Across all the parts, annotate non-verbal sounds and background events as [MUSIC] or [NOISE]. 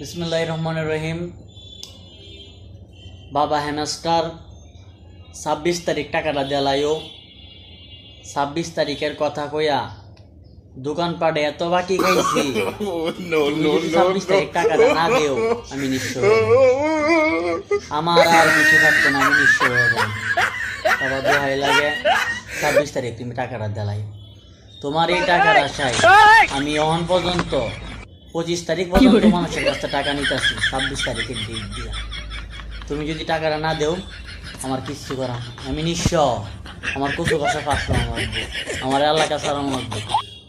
বিসমুল্লাহ রহমান রহিম। বাবা হ্যামাস্টার ছাব্বিশ তারিখ টাকাটা দেলাইও। ছাব্বিশ তারিখের কথা কইয়া দোকানপাটে এত বাকি খাইছি [LAUGHS] ছাব্বিশ তারিখ টাকাটা না দেও আমি নিঃস্ব যাব। আমার আর কিছু থাকতো না আমি নিঃস্ব হয়ে যাব। বাবা দোহাই লাগে ছাব্বিশ তারিখ তুমি টাকাটা দেলাই। তোমার এই টাকার আশায় আমি অহন পর্যন্ত পঁচিশ তারিখ পর্যন্ত মানুষের কাছে টাকা নিতেছি ছাব্বিশ তারিখের ডেট দিয়া। তুমি যদি টাকাটা না দেও আমার কিচ্ছু করা আমি নিঃস্ব। আমার কচু ভাষা কাজ করানো লাগবে। আমার এলাকা চালানো লাগবে।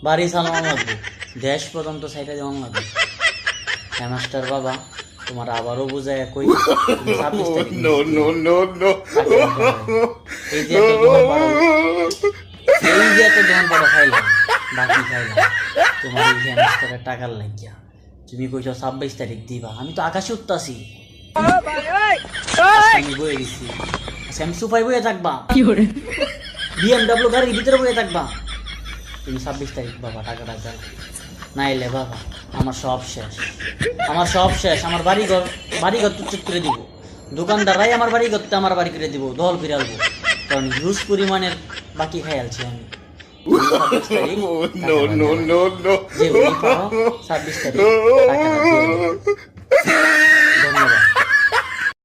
বাড়ি চালানো লাগবে। দেশ পর্যন্ত সাইডে দেওয়ানো লাগবে। হ্যাঁ মাস্টার বাবা তোমার আবারও বুঝায় কই তুমি 26 [LAUGHS] তারিখ no, no, no, no. টাকা দিতে হবে। এই যে এত দোকান পাড়া খাইলাম বাকি খাইলাম তোমার এই টাকার লাগিয়া। তুমি কইছো ছাব্বিশ তারিখ দিবা। আমি তো আকাশে উঠতাছি। আমি বয়ে গেছি। বয়ে থাকবা। বিএমডাব্লিউ গাড়ির ভিতরে বয়ে থাকবা। তুমি ছাব্বিশ তারিখ বাবা টাকাটা দেন না এলে বাবা আমার সব শেষ। আমার সব শেষ। আমার বাড়ি ঘর বাড়ি ঘর করে দিব। দোকানদাররাই আমার বাড়ি করতে আমার বাড়ি করে দিব। দল ফিরালবো কারণ হিউজ পরিমাণের বাকি খাইয়ালছি আমি। তুমি 26 তারিখ no, টাকাটা no, দেবে। no, no. যে উনি